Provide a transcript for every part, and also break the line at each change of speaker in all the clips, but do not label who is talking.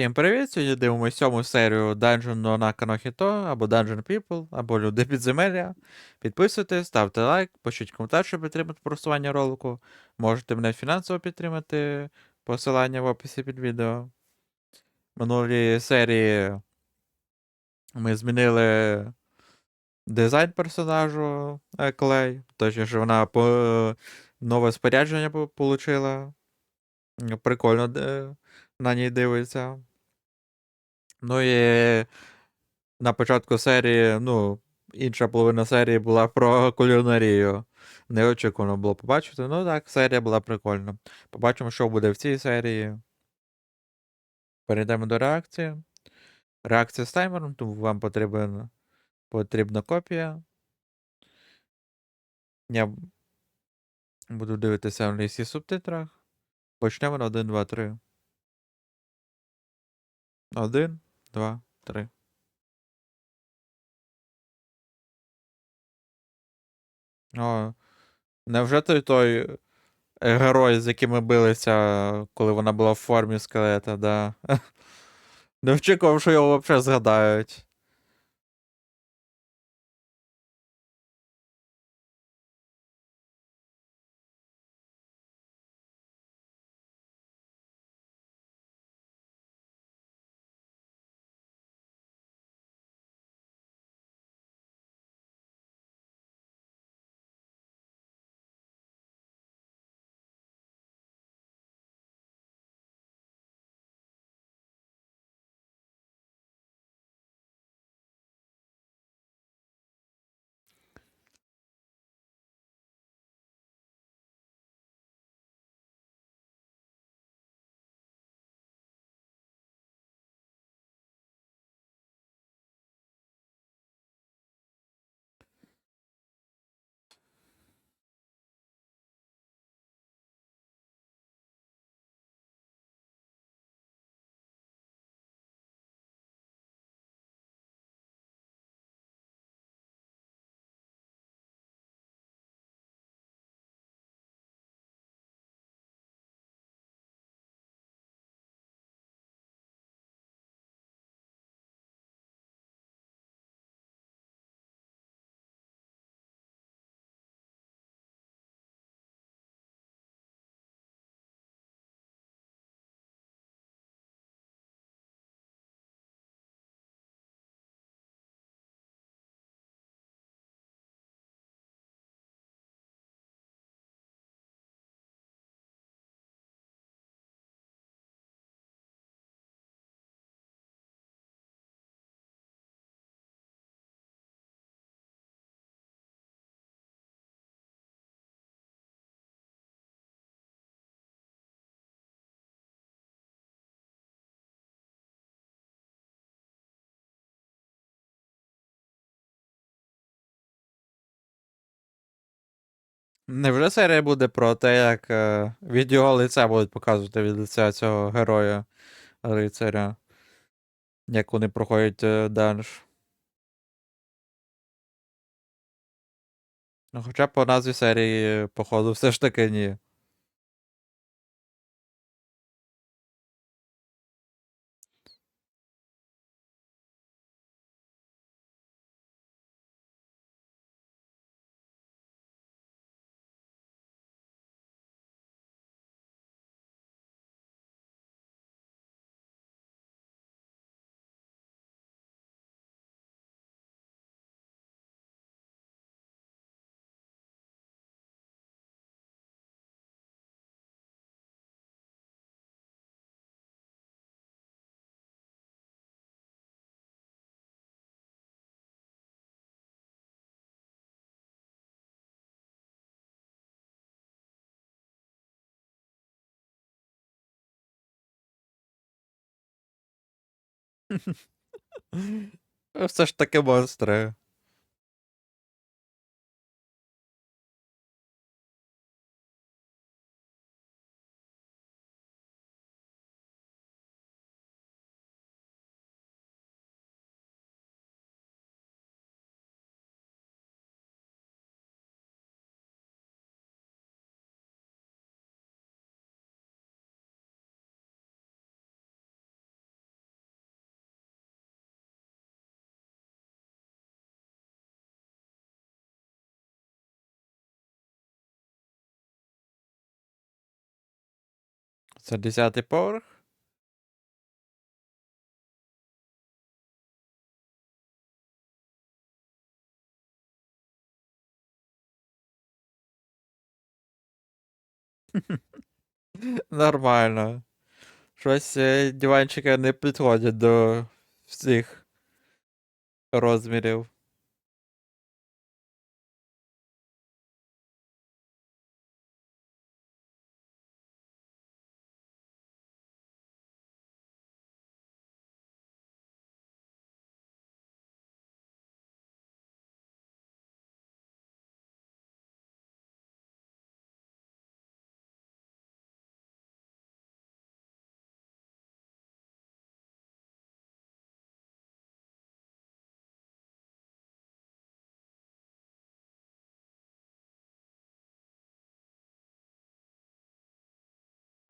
Всім привіт! Сьогодні дивимося сьому серію Dungeon no Naka або Dungeon People, або Люди підземелля. Підписуйтесь, ставте лайк, пишіть коментар, щоб підтримати просування ролику. Можете мене фінансово підтримати. Посилання в описі під відео. Минулі серії ми змінили дизайн персонажу е, Клей. Точніше, вона по... нове спорядження по- получила. Прикольно на ній дивиться. Ну і на початку серії, ну, інша половина серії була про кулінарію. Неочікувано було побачити. Ну так, серія була прикольна. Побачимо, що буде в цій серії. Перейдемо до реакції. Реакція з таймером, тому вам потрібен, потрібна копія. Я буду дивитися в англійських субтитрах. Почнемо на 1, 2, 3. 1, 2, 3. О, невже той той е, герой, з яким ми билися, коли вона була в формі скелета, да. Не очікував, що його взагалі згадають. Невже серія буде про те, як е, від його лиця будуть показувати від лиця цього героя рицаря, як вони проходять е, данж. Ну, хоча по назві серії, походу, все ж таки ні. Все ж таки монстри. Це 10 поверх? Нормально. Щось е, диванчики не підходять до всіх розмірів.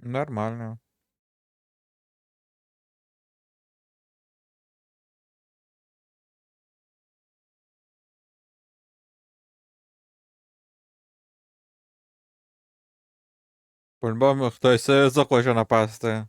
Нормально. По-любому хтось е, захоче напасти.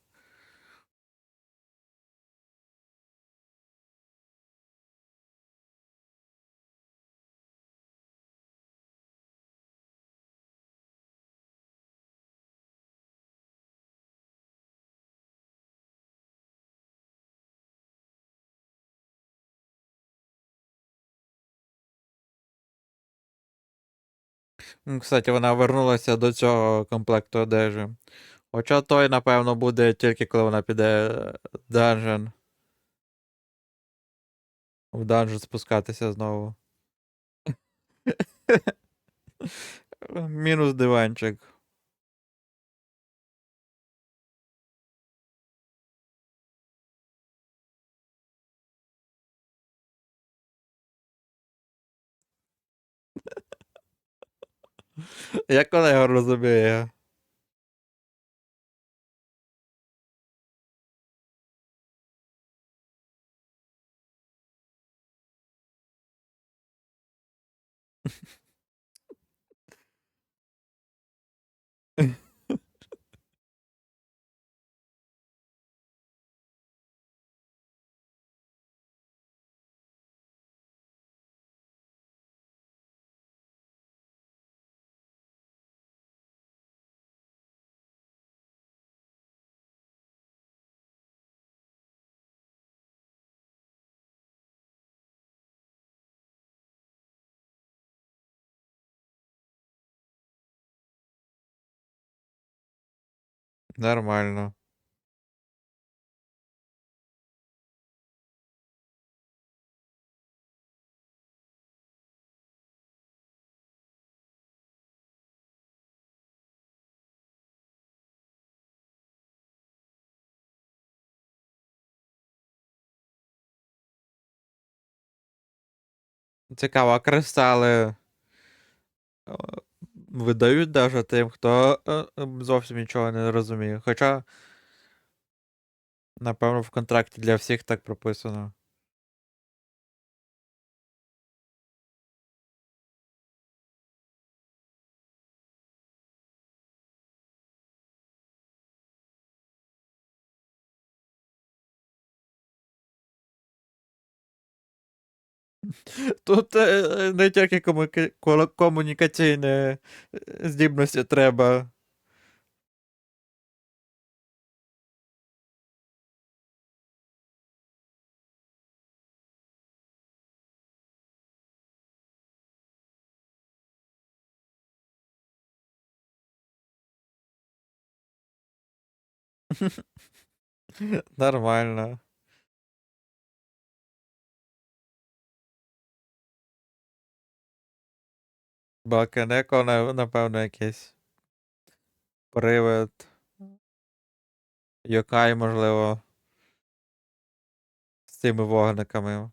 Кстати, вона вернулася до цього комплекту одежі. Хоча той, напевно, буде тільки коли вона піде в данжен. В данжен спускатися знову. Мінус диванчик. Як вона Нормально. Цікаво, а кристали видають даже тим, хто е, ем, зовсім нічого не розуміє. Хоча, напевно, в контракті для всіх так прописано. Тут е, не тільки комуніка- комунікаційні е, здібності треба. Нормально. Бакенеко, напевно, якийсь привид. Йокай, можливо. З цими вогниками.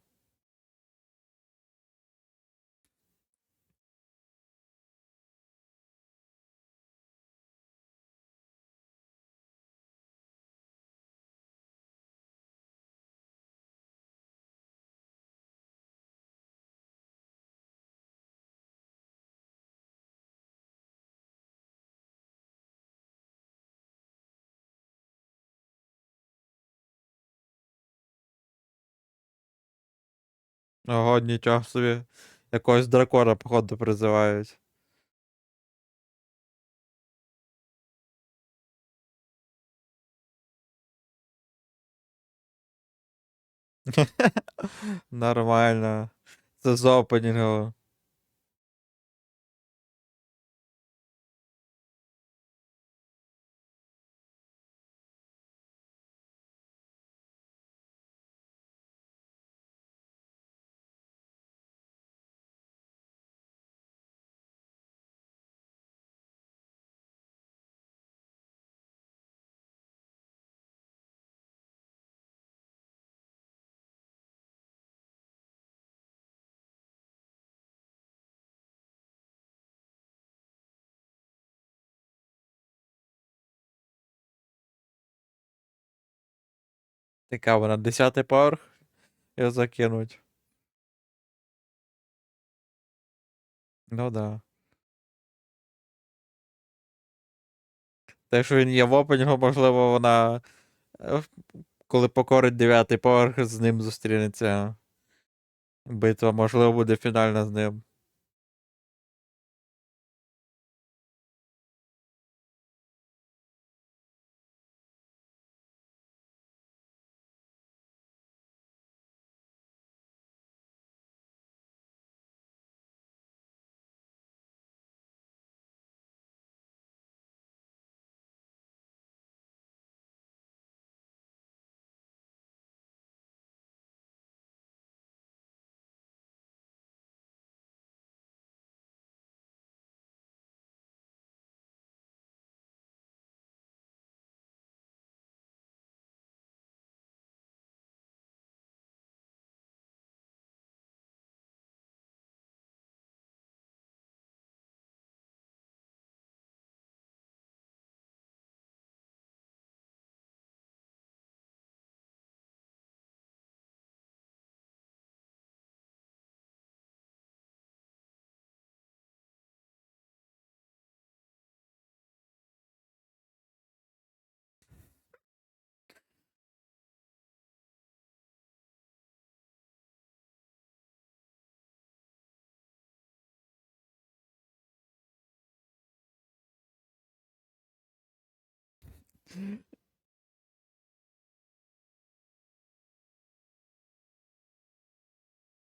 Ого, нічого собі. Якогось дракора, походу, призивають. Нормально. Це з опенінгу. Цікаво, на 10 поверх його закинуть. Ну да. Те, що він є в опенінгу, можливо, вона. е, Коли покорить 9 поверх, з ним зустрінеться. Битва, можливо, буде фінальна з ним.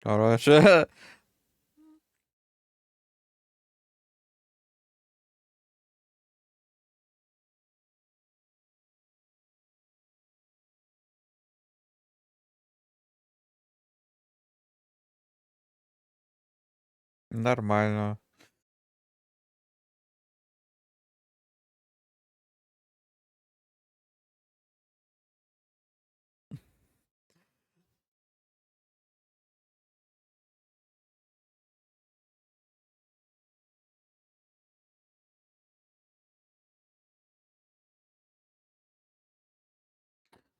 Коротше. Нормально.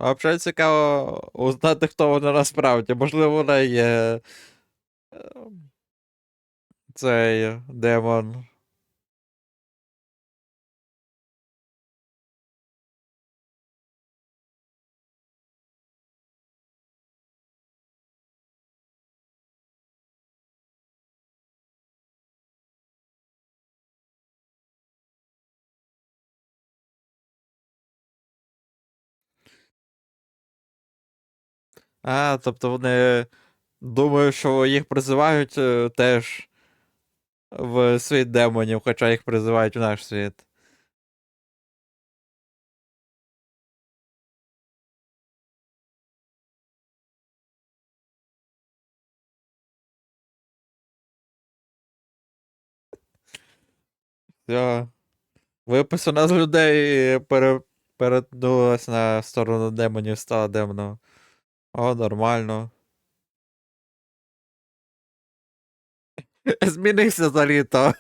А Взагалі цікаво узнати, хто вона насправді. Можливо, вона є. ем, Цей демон. А, тобто вони думають, що їх призивають е, теж в світ демонів, хоча їх призивають в наш світ. Все. Виписана з людей пере... перетнулась на сторону демонів, стала демоном. О, нормально. Змінився за літо.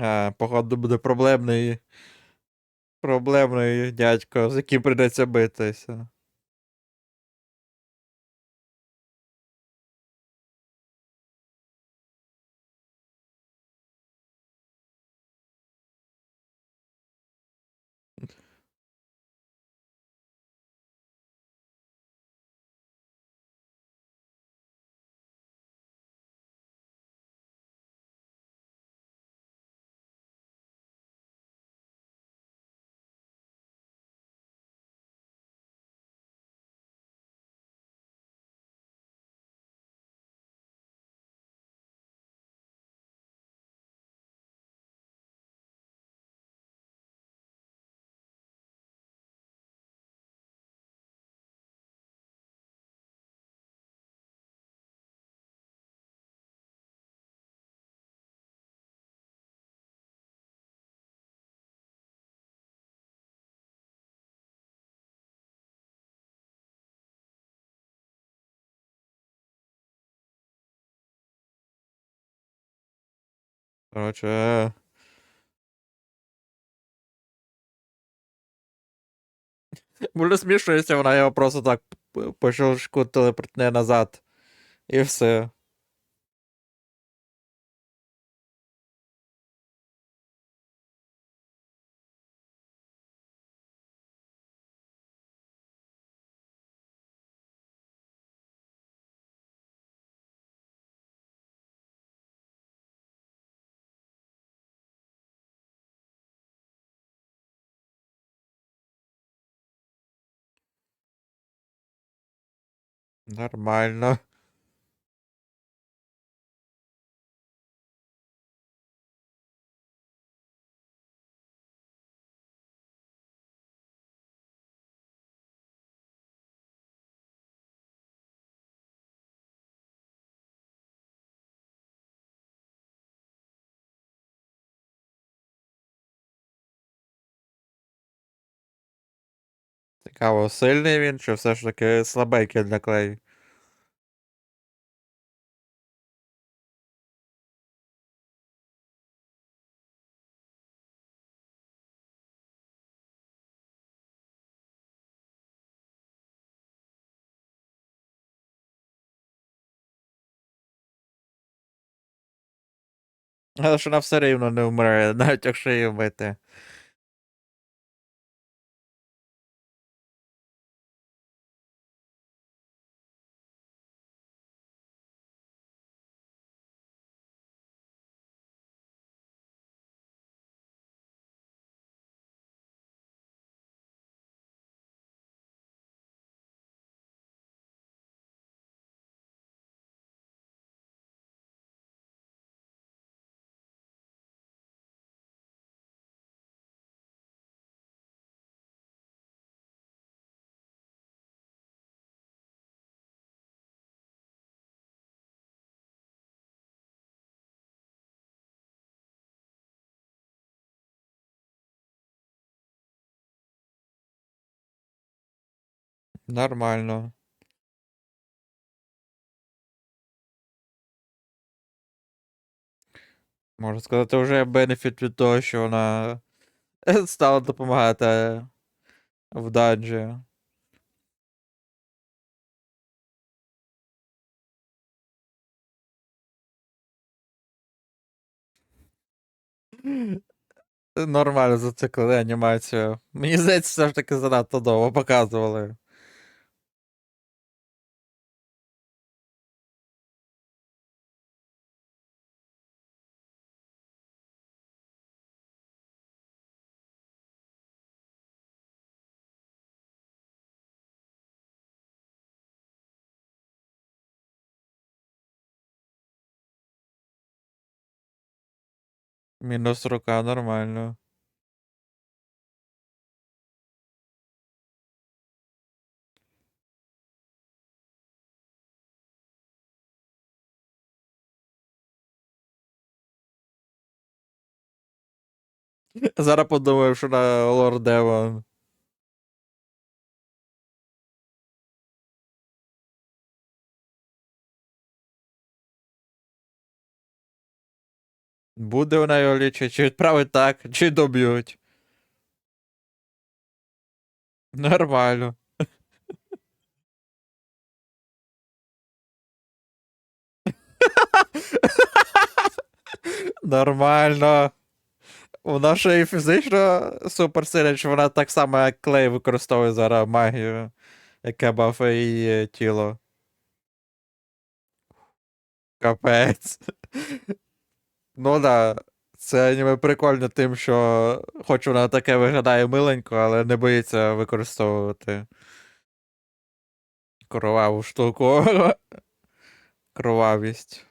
А, походу буде проблемний. Проблемний дядько, з яким прийдеться битися. Коротше. Буде смішно, якщо вона його просто так по щелчку телепортне назад. І все. Нормально. Цікаво, сильний він, чи все ж таки слабенький для клею? Але що вона все рівно не вмре, навіть якщо її вбити. Нормально. Можна сказати, вже бенефіт від того, що вона стала допомагати в данжі. Нормально зациклили анімацію. Мені здається, все ж таки занадто довго показували. Мінус рука, нормально. Зараз подумаю, що на Лорд. Буде вона його лічити, чи відправить так, чи доб'ють. Нормально. Нормально. Вона ще і фізично суперсильна, що вона так само, як клей використовує зараз магію, яка бафає її тіло. Капець. Ну да. Це аніме прикольно тим, що хоч вона таке виглядає миленько, але не боїться використовувати кроваву штуку. Кровавість.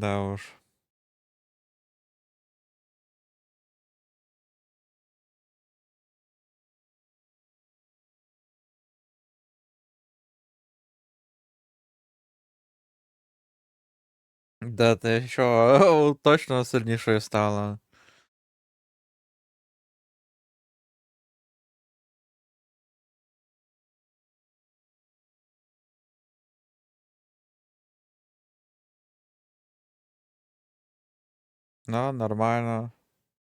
Да уж. Да ти що, точно сильнішою стала. Ну, нормально.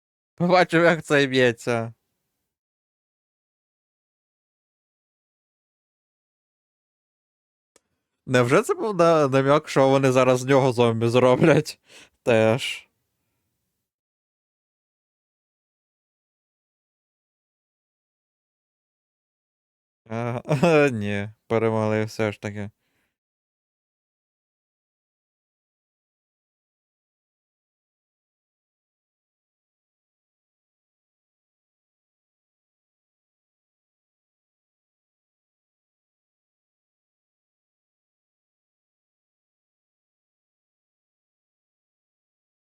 Побачив, як це б'ється. Невже це був на- намек, що вони зараз з нього зомбі зроблять? Теж. А, ні, перемогли все ж таки.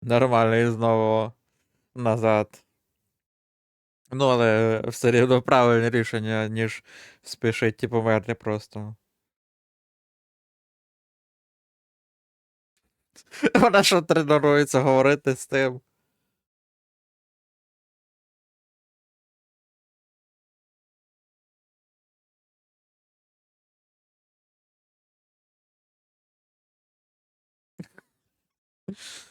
Нормально і знову назад. Ну, але все рівно правильне рішення, ніж спішить і померти просто. Вона що тренується говорити з тим.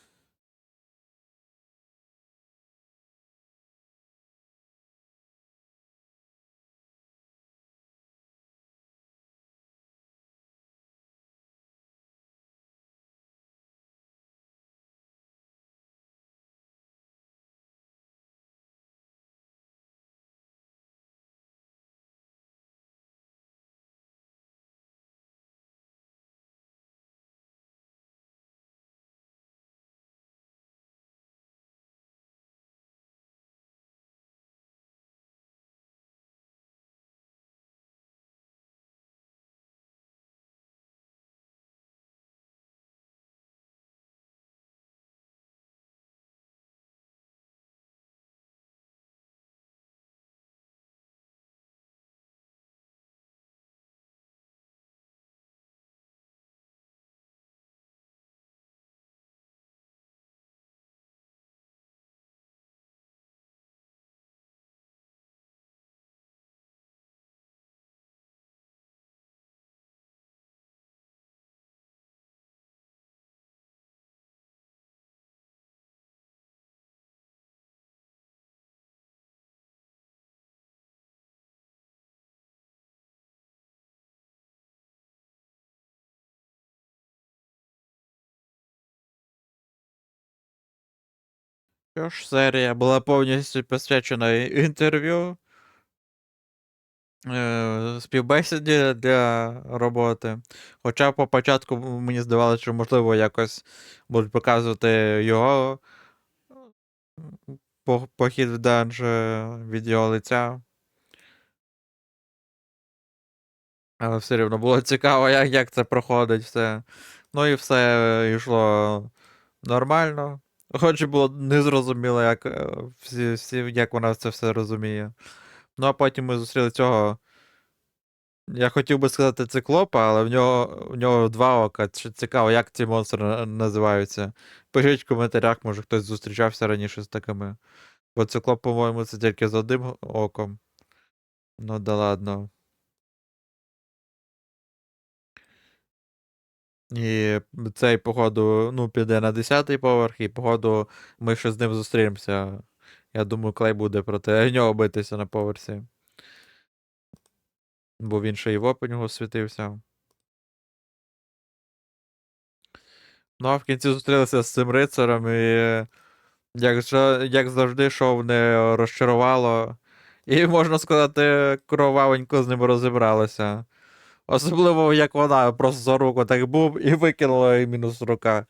Що ж, серія була повністю присвячена інтерв'ю, е, співбесіді для роботи. Хоча по початку мені здавалося, що можливо якось будуть показувати його похід в данж е, від його лиця. Але все рівно було цікаво, як, як це проходить все. Ну і все йшло нормально. Хоч було незрозуміло, як е, всі, всі, як вона це все розуміє. Ну, а потім ми зустріли цього. Я хотів би сказати циклопа, але в нього в нього два ока. Чи цікаво, як ці монстри називаються. Пишіть в коментарях, може хтось зустрічався раніше з такими. Бо циклоп, по-моєму, це тільки з одним оком. Ну да ладно. І цей, походу, ну, піде на 10-й поверх, і, походу, ми ще з ним зустрінемося. Я думаю, Клей буде проти нього битися на поверсі. Бо він ще і в опенінгу світився. Ну, а в кінці зустрілися з цим рицарем, і як, як завжди, шоу не розчарувало. І, можна сказати, кровавенько з ним розібралися. Особливо, як вона просто за руку так був і викинула і мінус рука.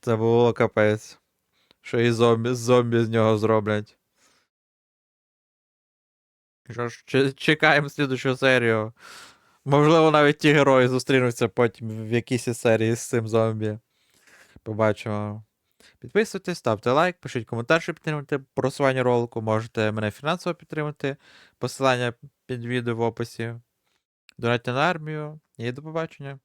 Це було капець. Що і зомбі, зомбі з нього зроблять. Що ж, чекаємо слідучу серію. Можливо, навіть ті герої зустрінуться потім в якійсь серії з цим зомбі. Побачимо. Підписуйтесь, ставте лайк, пишіть коментар, щоб підтримати просування ролику. Можете мене фінансово підтримати. Посилання під відео в описі. Донатьте на армію і до побачення.